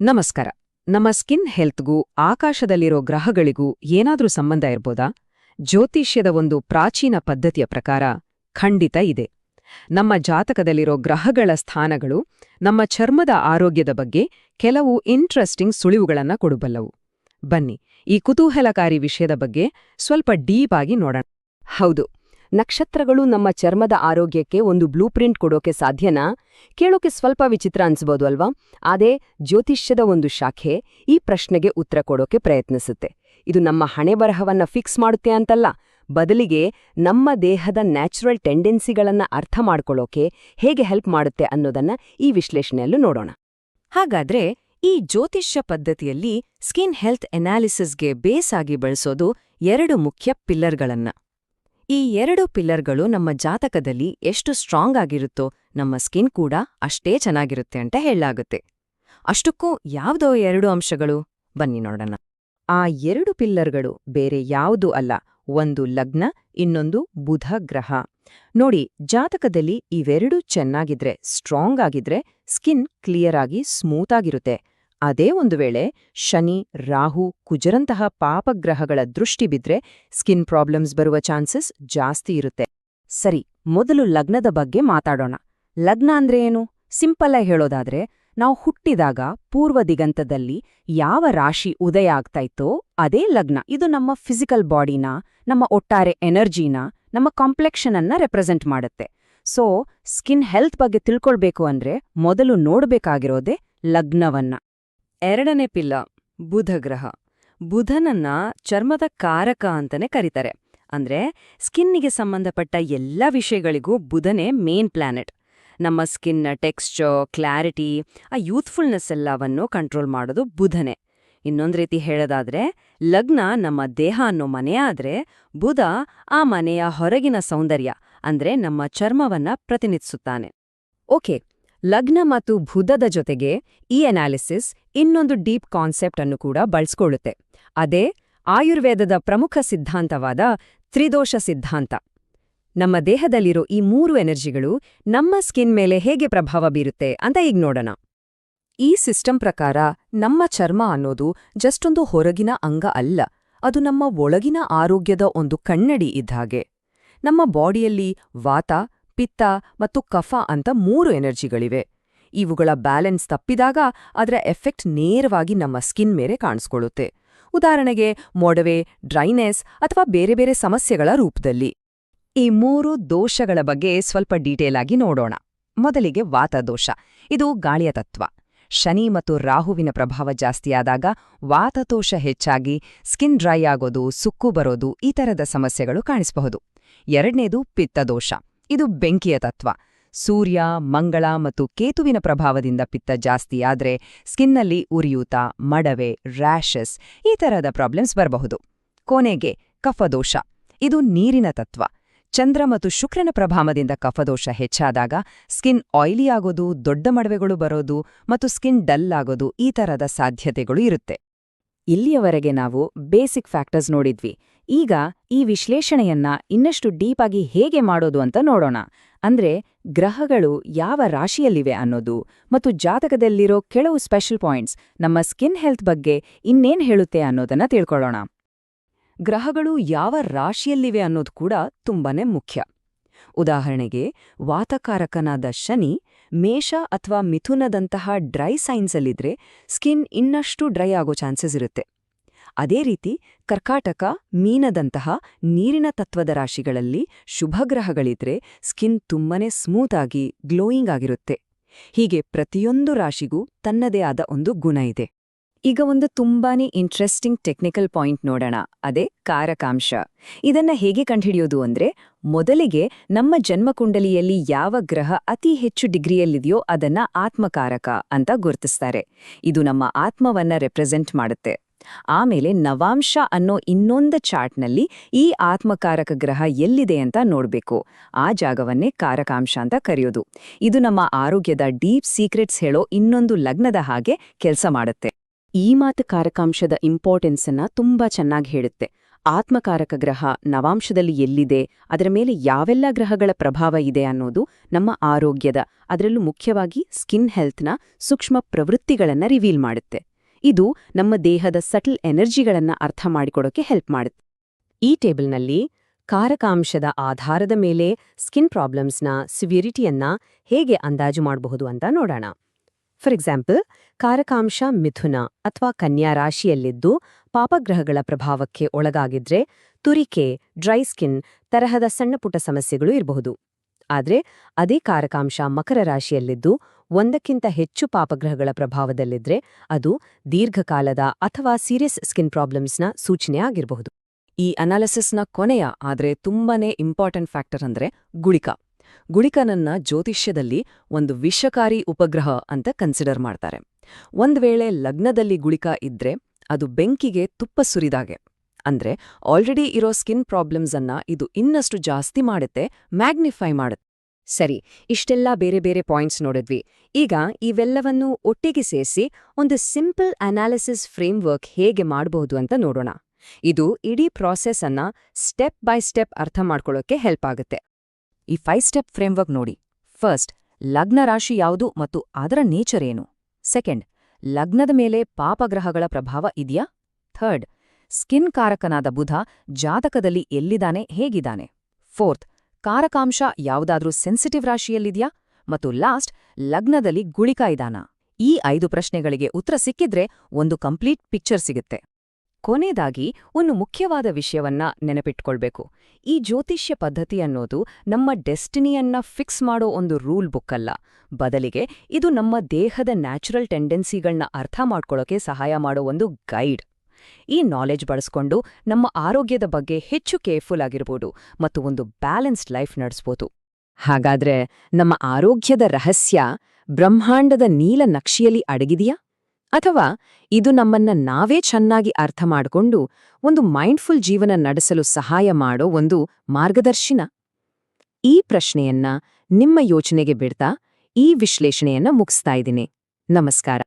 ನಮಸ್ಕಾರ. ನಮ್ಮ ಸ್ಕಿನ್ ಹೆಲ್ತ್ಗೂ ಆಕಾಶದಲ್ಲಿರೋ ಗ್ರಹಗಳಿಗೂ ಏನಾದ್ರೂ ಸಂಬಂಧ ಇರ್ಬೋದಾ? ಜ್ಯೋತಿಷ್ಯದ ಒಂದು ಪ್ರಾಚೀನ ಪದ್ಧತಿಯ ಪ್ರಕಾರ ಖಂಡಿತ ಇದೆ. ನಮ್ಮ ಜಾತಕದಲ್ಲಿರೋ ಗ್ರಹಗಳ ಸ್ಥಾನಗಳು ನಮ್ಮ ಚರ್ಮದ ಆರೋಗ್ಯದ ಬಗ್ಗೆ ಕೆಲವು ಇಂಟ್ರೆಸ್ಟಿಂಗ್ ಸುಳಿವುಗಳನ್ನ ಕೊಡಬಲ್ಲವು. ಬನ್ನಿ, ಈ ಕುತೂಹಲಕಾರಿ ವಿಷಯದ ಬಗ್ಗೆ ಸ್ವಲ್ಪ ಡೀಪ್ ಆಗಿ ನೋಡೋಣ. ಹೌದು ನಕ್ಷತ್ರಗಳು ನಮ್ಮ ಚರ್ಮದ ಆರೋಗ್ಯಕ್ಕೆ ಒಂದು ಬ್ಲೂ ಪ್ರಿಂಟ್ ಕೊಡೋಕೆ ಸಾಧ್ಯನಾ? ಕೇಳೋಕೆ ಸ್ವಲ್ಪ ವಿಚಿತ್ರ ಅನ್ಸ್ಬೋದು ಅಲ್ವಾ? ಅದೇ ಜ್ಯೋತಿಷ್ಯದ ಒಂದು ಶಾಖೆ ಈ ಪ್ರಶ್ನೆಗೆ ಉತ್ತರ ಕೊಡೋಕೆ ಪ್ರಯತ್ನಿಸುತ್ತೆ. ಇದು ನಮ್ಮ ಹಣೆಬರಹವನ್ನ ಫಿಕ್ಸ್ ಮಾಡುತ್ತೆ ಅಂತಲ್ಲ. ಬದಲಿಗೆ ನಮ್ಮ ದೇಹದ ನ್ಯಾಚುರಲ್ ಟೆಂಡೆನ್ಸಿಗಳನ್ನ ಅರ್ಥ ಮಾಡ್ಕೊಳ್ಳೋಕೆ ಹೇಗೆ ಹೆಲ್ಪ್ ಮಾಡುತ್ತೆ ಅನ್ನೋದನ್ನ ಈ ವಿಶ್ಲೇಷಣೆಯಲ್ಲೂ ನೋಡೋಣ. ಹಾಗಾದ್ರೆ ಈ ಜ್ಯೋತಿಷ್ಯ ಪದ್ಧತಿಯಲ್ಲಿ ಸ್ಕಿನ್ ಹೆಲ್ತ್ ಎನಾಲಿಸಿಸ್ಗೆ ಬೇಸ್ ಆಗಿ ಬಳಸೋದು ಎರಡು ಮುಖ್ಯ ಪಿಲ್ಲರ್ಗಳನ್ನ. ಈ ಎರಡು ಪಿಲ್ಲರ್ಗಳು ನಮ್ಮ ಜಾತಕದಲ್ಲಿ ಎಷ್ಟು ಸ್ಟ್ರಾಂಗ್ ಆಗಿರುತ್ತೋ ನಮ್ಮ ಸ್ಕಿನ್ ಕೂಡ ಅಷ್ಟೇ ಚೆನ್ನಾಗಿರುತ್ತೆ ಅಂತ ಹೇಳಲಾಗುತ್ತೆ. ಅಷ್ಟಕ್ಕೂ ಯಾವುದೋ ಎರಡು ಅಂಶಗಳು? ಬನ್ನಿ ನೋಡೋಣ. ಆ ಎರಡು ಪಿಲ್ಲರ್ಗಳು ಬೇರೆ ಯಾವುದೂ ಅಲ್ಲ, ಒಂದು ಲಗ್ನ, ಇನ್ನೊಂದು ಬುಧ ಗ್ರಹ. ನೋಡಿ, ಜಾತಕದಲ್ಲಿ ಇವೆರಡೂ ಚೆನ್ನಾಗಿದ್ರೆ, ಸ್ಟ್ರಾಂಗ್ ಆಗಿದ್ರೆ, ಸ್ಕಿನ್ ಕ್ಲಿಯರ್ ಆಗಿ ಸ್ಮೂತ್ ಆಗಿರುತ್ತೆ. ಅದೇ ಒಂದು ವೇಳೆ ಶನಿ, ರಾಹು, ಕುಜರಂತಹ ಪಾಪಗ್ರಹಗಳ ದೃಷ್ಟಿ ಬಿದ್ರೆ ಸ್ಕಿನ್ ಪ್ರಾಬ್ಲಮ್ಸ್ ಬರುವ ಚಾನ್ಸಸ್ ಜಾಸ್ತಿ ಇರುತ್ತೆ. ಸರಿ, ಮೊದಲು ಲಗ್ನದ ಬಗ್ಗೆ ಮಾತಾಡೋಣ. ಲಗ್ನ ಅಂದ್ರೆ ಏನು? ಸಿಂಪಲ್ ಆಗಿ ಹೇಳೋದಾದ್ರೆ, ನಾವು ಹುಟ್ಟಿದಾಗ ಪೂರ್ವ ದಿಗಂತದಲ್ಲಿ ಯಾವ ರಾಶಿ ಉದಯ ಆಗ್ತಾ ಇತ್ತೋ ಅದೇ ಲಗ್ನ. ಇದು ನಮ್ಮ ಫಿಸಿಕಲ್ ಬಾಡಿನ ನಮ್ಮ ಒಟ್ಟಾರೆ ಎನರ್ಜಿನ ನಮ್ಮ ಕಾಂಪ್ಲೆಕ್ಷನ್ ಅನ್ನ ರೆಪ್ರೆಸೆಂಟ್ ಮಾಡುತ್ತೆ. ಸೊ ಸ್ಕಿನ್ ಹೆಲ್ತ್ ಬಗ್ಗೆ ತಿಳ್ಕೊಳ್ಬೇಕು ಅಂದ್ರೆ ಮೊದಲು ನೋಡ್ಬೇಕಾಗಿರೋದೇ ಲಗ್ನವನ್ನ. ಎರಡನೇ ಪಿಲ್ಲ, ಬುಧಗ್ರಹ. ಬುಧನನ್ನ ಚರ್ಮದ ಕಾರಕ ಅಂತಾನೆ ಕರೀತಾರೆ. ಅಂದ್ರೆ ಸ್ಕಿನ್ನಿಗೆ ಸಂಬಂಧಪಟ್ಟ ಎಲ್ಲ ವಿಷಯಗಳಿಗೂ ಬುಧನೇ ಮೇನ್ ಪ್ಲಾನೆಟ್. ನಮ್ಮ ಸ್ಕಿನ್ನ ಟೆಕ್ಸ್ಚರ್, ಕ್ಲಾರಿಟಿ, ಆ ಯೂತ್ಫುಲ್ನೆಸ್ ಎಲ್ಲವನ್ನು ಕಂಟ್ರೋಲ್ ಮಾಡೋದು ಬುಧನೇ. ಇನ್ನೊಂದು ರೀತಿ ಹೇಳೋದಾದ್ರೆ, ಲಗ್ನ ನಮ್ಮ ದೇಹ ಅನ್ನೋ ಮನೆ ಬುಧ ಆ ಮನೆಯ ಹೊರಗಿನ ಸೌಂದರ್ಯ, ಅಂದ್ರೆ ನಮ್ಮ ಚರ್ಮವನ್ನ ಪ್ರತಿನಿಧಿಸುತ್ತಾನೆ. ಓಕೆ ಲಗ್ನ ಮತ್ತು ಬುಧದ ಜೊತೆಗೆ ಈ ಅನಾಲಿಸಿಸ್ ಇನ್ನೊಂದು ಡೀಪ್ ಕಾನ್ಸೆಪ್ಟ್ ಅನ್ನು ಕೂಡ ಬಳಸ್ಕೊಳ್ಳುತ್ತೆ. ಅದೇ ಆಯುರ್ವೇದದ ಪ್ರಮುಖ ಸಿದ್ಧಾಂತವಾದ ತ್ರಿದೋಷ ಸಿದ್ಧಾಂತ. ನಮ್ಮ ದೇಹದಲ್ಲಿರೋ ಈ ಮೂರು ಎನರ್ಜಿಗಳು ನಮ್ಮ ಸ್ಕಿನ್ ಮೇಲೆ ಹೇಗೆ ಪ್ರಭಾವ ಬೀರುತ್ತೆ ಅಂತ ಈಗ ನೋಡೋಣ. ಈ ಸಿಸ್ಟಮ್ ಪ್ರಕಾರ ನಮ್ಮ ಚರ್ಮ ಅನ್ನೋದು ಜಸ್ಟೊಂದು ಹೊರಗಿನ ಅಂಗ ಅಲ್ಲ, ಅದು ನಮ್ಮ ಒಳಗಿನ ಆರೋಗ್ಯದ ಒಂದು ಕನ್ನಡಿ ಇದ್ದಾಗೆ ನಮ್ಮ ಬಾಡಿಯಲ್ಲಿ ವಾತ ಪಿತ್ತ ಮತ್ತು ಕಫ ಅಂತ ಮೂರು ಎನರ್ಜಿಗಳಿವೆ. ಇವುಗಳ ಬ್ಯಾಲೆನ್ಸ್ ತಪ್ಪಿದಾಗ ಅದರ ಎಫೆಕ್ಟ್ ನೇರವಾಗಿ ನಮ್ಮ ಸ್ಕಿನ್ ಮೇಲೆ ಕಾಣಿಸ್ಕೊಳ್ಳುತ್ತೆ. ಉದಾಹರಣೆಗೆ, ಮೊಡವೆ, ಡ್ರೈನೆಸ್ ಅಥವಾ ಬೇರೆ ಬೇರೆ ಸಮಸ್ಯೆಗಳ ರೂಪದಲ್ಲಿ. ಈ ಮೂರು ದೋಷಗಳ ಬಗ್ಗೆ ಸ್ವಲ್ಪ ಡೀಟೇಲ್ ಆಗಿ ನೋಡೋಣ. ಮೊದಲಿಗೆ ವಾತದೋಷ ಇದು ಗಾಳಿಯ ತತ್ವ. ಶನಿ ಮತ್ತು ರಾಹುವಿನ ಪ್ರಭಾವ ಜಾಸ್ತಿಯಾದಾಗ ವಾತದೋಷ ಹೆಚ್ಚಾಗಿ ಸ್ಕಿನ್ ಡ್ರೈ ಆಗೋದು, ಸುಕ್ಕು ಬರೋದು ಈ ಥರದ ಸಮಸ್ಯೆಗಳು ಕಾಣಿಸಬಹುದು. ಎರಡನೇದು ಪಿತ್ತದೋಷ ಇದು ಬೆಂಕಿಯ ತತ್ವ. ಸೂರ್ಯ, ಮಂಗಳ ಮತ್ತು ಕೇತುವಿನ ಪ್ರಭಾವದಿಂದ ಪಿತ್ತ ಜಾಸ್ತಿಯಾದ್ರೆ ಸ್ಕಿನ್ನಲ್ಲಿ ಉರಿಯೂತ, ಮಡವೆ, ರ್ಯಾಷಸ್ ಈ ಥರದ ಪ್ರಾಬ್ಲಮ್ಸ್ ಬರಬಹುದು. ಕೊನೆಗೆ ಕಫದೋಷ. ಇದು ನೀರಿನ ತತ್ವ. ಚಂದ್ರ ಮತ್ತು ಶುಕ್ರನ ಪ್ರಭಾವದಿಂದ ಕಫದೋಷ ಹೆಚ್ಚಾದಾಗ ಸ್ಕಿನ್ ಆಯಿಲಿ ಆಗೋದು, ದೊಡ್ಡ ಮಡವೆಗಳು ಬರೋದು ಮತ್ತು ಸ್ಕಿನ್ ಡಲ್ ಆಗೋದು ಈ ಥರದ ಸಾಧ್ಯತೆಗಳು ಇರುತ್ತೆ. ಇಲ್ಲಿಯವರೆಗೆ ನಾವು ಬೇಸಿಕ್ ಫ್ಯಾಕ್ಟರ್ಸ್ ನೋಡಿದ್ವಿ. ಈಗ ಈ ವಿಶ್ಲೇಷಣೆಯನ್ನ ಇನ್ನಷ್ಟು ಡೀಪ್ ಆಗಿ ಹೇಗೆ ಮಾಡೋದು ಅಂತ ನೋಡೋಣ. ಅಂದ್ರೆ ಗ್ರಹಗಳು ಯಾವ ರಾಶಿಯಲ್ಲಿವೆ ಅನ್ನೋದು ಮತ್ತು ಜಾತಕದಲ್ಲಿರೋ ಕೆಲವು ಸ್ಪೆಷಲ್ ಪಾಯಿಂಟ್ಸ್ ನಮ್ಮ ಸ್ಕಿನ್ ಹೆಲ್ತ್ ಬಗ್ಗೆ ಇನ್ನೇನ್ ಹೇಳುತ್ತೆ ಅನ್ನೋದನ್ನ ತಿಳ್ಕೊಳ್ಳೋಣ. ಗ್ರಹಗಳು ಯಾವ ರಾಶಿಯಲ್ಲಿವೆ ಅನ್ನೋದು ಕೂಡ ತುಂಬಾನೇ ಮುಖ್ಯ. ಉದಾಹರಣೆಗೆ ವಾತಕಾರಕನಾದ ಶನಿ ಮೇಷ ಅಥವಾ ಮಿಥುನದಂತಹ ಡ್ರೈ ಸೈನ್ಸಲ್ಲಿದ್ರೆ ಸ್ಕಿನ್ ಇನ್ನಷ್ಟು ಡ್ರೈ ಆಗೋ ಚಾನ್ಸಸ್ ಇರುತ್ತೆ. ಅದೇ ರೀತಿ ಕರ್ಕಾಟಕ, ಮೀನದಂತಹ ನೀರಿನ ತತ್ವದ ರಾಶಿಗಳಲ್ಲಿ ಶುಭಗ್ರಹಗಳಿದ್ರೆ ಸ್ಕಿನ್ ತುಂಬನೇ ಸ್ಮೂತ್ ಆಗಿ, ಗ್ಲೋಯಿಂಗ್ ಆಗಿರುತ್ತೆ. ಹೀಗೆ ಪ್ರತಿಯೊಂದು ರಾಶಿಗೂ ತನ್ನದೇ ಆದ ಒಂದು ಗುಣ ಇದೆ. ಈಗ ಒಂದು ತುಂಬಾನೇ ಇಂಟ್ರೆಸ್ಟಿಂಗ್ ಟೆಕ್ನಿಕಲ್ ಪಾಯಿಂಟ್ ನೋಡೋಣ. ಅದೇ ಕಾರಕಾಂಶ. ಇದನ್ನ ಹೇಗೆ ಕಂಡುಹಿಡಿಯೋದು ಅಂದ್ರೆ, ಮೊದಲಿಗೆ ನಮ್ಮ ಜನ್ಮಕುಂಡಲಿಯಲ್ಲಿ ಯಾವ ಗ್ರಹ ಅತಿ ಹೆಚ್ಚು ಡಿಗ್ರಿಯಲ್ಲಿದೆಯೋ ಅದನ್ನ ಆತ್ಮಕಾರಕ ಅಂತ ಗುರುತಿಸ್ತಾರೆ. ಇದು ನಮ್ಮ ಆತ್ಮವನ್ನ ರೆಪ್ರೆಸೆಂಟ್ ಮಾಡುತ್ತೆ. ಆಮೇಲೆ ನವಾಂಶ ಅನ್ನೋ ಇನ್ನೊಂದು ಚಾರ್ಟ್ನಲ್ಲಿ ಈ ಆತ್ಮಕಾರಕ ಗ್ರಹ ಎಲ್ಲಿದೆ ಅಂತ ನೋಡಬೇಕು. ಆ ಜಾಗವನ್ನೇ ಕಾರಕಾಂಶ ಅಂತ ಕರೆಯೋದು. ಇದು ನಮ್ಮ ಆರೋಗ್ಯದ ಡೀಪ್ ಸೀಕ್ರೆಟ್ಸ್ ಹೇಳೋ ಇನ್ನೊಂದು ಲಗ್ನದ ಹಾಗೆ ಕೆಲಸ ಮಾಡುತ್ತೆ. ಈ ಮಾತು ಕಾರಕಾಂಶದ ಇಂಪಾರ್ಟೆನ್ಸನ್ನ ತುಂಬಾ ಚೆನ್ನಾಗಿ ಹೇಳುತ್ತೆ. ಆತ್ಮಕಾರಕ ಗ್ರಹ ನವಾಂಶದಲ್ಲಿ ಎಲ್ಲಿದೆ, ಅದರ ಮೇಲೆ ಯಾವೆಲ್ಲ ಗ್ರಹಗಳ ಪ್ರಭಾವ ಇದೆ ಅನ್ನೋದು ನಮ್ಮ ಆರೋಗ್ಯದ, ಅದರಲ್ಲೂ ಮುಖ್ಯವಾಗಿ ಸ್ಕಿನ್ ಹೆಲ್ತ್ನ ಸೂಕ್ಷ್ಮ ಪ್ರವೃತ್ತಿಗಳನ್ನು ರಿವೀಲ್ ಮಾಡುತ್ತೆ. ಇದು ನಮ್ಮ ದೇಹದ ಸಟಲ್ ಎನರ್ಜಿಗಳನ್ನ ಅರ್ಥ ಮಾಡಿಕೊಡೋಕೆ ಹೆಲ್ಪ್ ಮಾಡುತ್ತೆ. ಈ ಟೇಬಲ್ನಲ್ಲಿ ಕಾರಕಾಂಶದ ಆಧಾರದ ಮೇಲೆ ಸ್ಕಿನ್ ಪ್ರಾಬ್ಲಮ್ಸ್ನ ಸಿವಿಯರಿಟಿಯನ್ನ ಹೇಗೆ ಅಂದಾಜು ಮಾಡಬಹುದು ಅಂತ ನೋಡೋಣ. ಫಾರ್ ಎಕ್ಸಾಂಪಲ್, ಕಾರಕಾಂಶ ಮಿಥುನ ಅಥವಾ ಕನ್ಯಾ ರಾಶಿಯಲ್ಲಿದ್ದು ಪಾಪಗ್ರಹಗಳ ಪ್ರಭಾವಕ್ಕೆ ಒಳಗಾಗಿದ್ರೆ ತುರಿಕೆ, ಡ್ರೈ ಸ್ಕಿನ್ ತರಹದ ಸಣ್ಣಪುಟ್ಟ ಸಮಸ್ಯೆಗಳು ಇರಬಹುದು. ಆದ್ರೆ ಅದೇ ಕಾರಕಾಂಶ ಮಕರ ರಾಶಿಯಲ್ಲಿದ್ದು ಒಂದಕ್ಕಿಂತ ಹೆಚ್ಚು ಪಾಪಗ್ರಹಗಳ ಪ್ರಭಾವದಲ್ಲಿದ್ರೆ ಅದು ದೀರ್ಘಕಾಲದ ಅಥವಾ ಸೀರಿಯಸ್ ಸ್ಕಿನ್ ಪ್ರಾಬ್ಲಮ್ಸ್ನ ಸೂಚನೆ ಆಗಿರಬಹುದು. ಈ ಅನಾಲಿಸಿಸ್ನ ಕೊನೆಯ, ಆದರೆ ತುಂಬಾನೇ ಇಂಪಾರ್ಟೆಂಟ್ ಫ್ಯಾಕ್ಟರ್ ಅಂದ್ರೆ ಗುಳಿಕ. ಗುಳಿಕನನ್ನ ಜ್ಯೋತಿಷ್ಯದಲ್ಲಿ ಒಂದು ವಿಷಕಾರಿ ಉಪಗ್ರಹ ಅಂತ ಕನ್ಸಿಡರ್ ಮಾಡ್ತಾರೆ. ಒಂದು ವೇಳೆ ಲಗ್ನದಲ್ಲಿ ಗುಳಿಕ ಇದ್ರೆ ಅದು ಬೆಂಕಿಗೆ ತುಪ್ಪ ಸುರಿದಾಗೆ. ಅಂದ್ರೆ ಆಲ್ರೆಡಿ ಇರೋ ಸ್ಕಿನ್ ಪ್ರಾಬ್ಲಮ್ಸ್ ಅನ್ನ ಇದು ಇನ್ನಷ್ಟು ಜಾಸ್ತಿ ಮಾಡುತ್ತೆ, ಮ್ಯಾಗ್ನಿಫೈ ಮಾಡುತ್ತೆ. ಸರಿ, ಇಷ್ಟೆಲ್ಲ ಬೇರೆ ಬೇರೆ ಪಾಯಿಂಟ್ಸ್ ನೋಡಿದ್ವಿ. ಈಗ ಇವೆಲ್ಲವನ್ನೂ ಒಟ್ಟಿಗೆ ಸೇರಿಸಿ ಒಂದು ಸಿಂಪಲ್ ಅನಾಲಿಸಿಸ್ ಫ್ರೇಮ್ವರ್ಕ್ ಹೇಗೆ ಮಾಡಬಹುದು ಅಂತ ನೋಡೋಣ. ಇದು ಇಡೀ ಪ್ರಾಸೆಸ್ ಅನ್ನ ಸ್ಟೆಪ್ ಬೈ ಸ್ಟೆಪ್ ಅರ್ಥ ಮಾಡ್ಕೊಳ್ಳೋಕೆ ಹೆಲ್ಪ್ ಆಗುತ್ತೆ. ಈ ಫೈವ್ ಸ್ಟೆಪ್ ಫ್ರೇಮ್ವರ್ಕ್ ನೋಡಿ. ಫಸ್ಟ್, ಲಗ್ನ ರಾಶಿ ಯಾವುದು ಮತ್ತು ಅದರ ನೇಚರ್ ಏನು? ಸೆಕೆಂಡ್, ಲಗ್ನದ ಮೇಲೆ ಪಾಪಗ್ರಹಗಳ ಪ್ರಭಾವ ಇದೆಯಾ? ಥರ್ಡ್, ಸ್ಕಿನ್ ಕಾರಕನಾದ ಬುಧ ಜಾತಕದಲ್ಲಿ ಎಲ್ಲಿದಾನೆ ಹೇಗಿದಾನೆ ಫೋರ್ತ್ ಕಾರಕಾಂಶ ಯಾವುದಾದ್ರೂ ಸೆನ್ಸಿಟಿವ್ ರಾಶಿಯಲ್ಲಿದ್ಯಾ? ಮತ್ತು ಲಾಸ್ಟ್ ಲಗ್ನದಲ್ಲಿ ಗುಳಿಕ ಇದಾನಾ ಈ ಐದು ಪ್ರಶ್ನೆಗಳಿಗೆ ಉತ್ತರ ಸಿಕ್ಕಿದ್ರೆ ಒಂದು ಕಂಪ್ಲೀಟ್ ಪಿಕ್ಚರ್ ಸಿಗುತ್ತೆ. ಕೊನೆಯದಾಗಿ, ಒಂದು ಮುಖ್ಯವಾದ ವಿಷಯವನ್ನ ನೆನಪಿಟ್ಕೊಳ್ಬೇಕು. ಈ ಜ್ಯೋತಿಷ್ಯ ಪದ್ಧತಿ ಅನ್ನೋದು ನಮ್ಮ ಡೆಸ್ಟಿನಿಯನ್ನ ಫಿಕ್ಸ್ ಮಾಡೋ ಒಂದು ರೂಲ್ ಬುಕ್ ಅಲ್ಲ. ಬದಲಿಗೆ, ಇದು ನಮ್ಮ ದೇಹದ ನ್ಯಾಚುರಲ್ ಟೆಂಡೆನ್ಸಿಗಳನ್ನ ಅರ್ಥ ಮಾಡ್ಕೊಳ್ಳೋಕೆ ಸಹಾಯ ಮಾಡೋ ಒಂದು ಗೈಡ್ ಈ ನಾಲೆಡ್ಜ್ ಬಳಸ್ಕೊಂಡು ನಮ್ಮ ಆರೋಗ್ಯದ ಬಗ್ಗೆ ಹೆಚ್ಚು ಕೇರ್ಫುಲ್ ಆಗಿರ್ಬೋದು ಮತ್ತು ಒಂದು ಬ್ಯಾಲೆನ್ಸ್ಡ್ ಲೈಫ್ ನಡೆಸ್ಬೋದು. ಹಾಗಾದ್ರೆ ನಮ್ಮ ಆರೋಗ್ಯದ ರಹಸ್ಯ ಬ್ರಹ್ಮಾಂಡದ ನೀಲ ನಕ್ಷೆಯಲ್ಲಿ ಅಡಗಿದೆಯಾ? ಅಥವಾ ಇದು ನಮ್ಮನ್ನ ನಾವೇ ಚೆನ್ನಾಗಿ ಅರ್ಥ ಮಾಡಿಕೊಂಡು ಒಂದು ಮೈಂಡ್ಫುಲ್ ಜೀವನ ನಡೆಸಲು ಸಹಾಯ ಮಾಡೋ ಒಂದು ಮಾರ್ಗದರ್ಶಿನ? ಈ ಪ್ರಶ್ನೆಯನ್ನ ನಿಮ್ಮ ಯೋಚನೆಗೆ ಬಿಡ್ತಾ ಈ ವಿಶ್ಲೇಷಣೆಯನ್ನ ಮುಗಿಸ್ತಾ ಇದ್ದೀನಿ. ನಮಸ್ಕಾರ.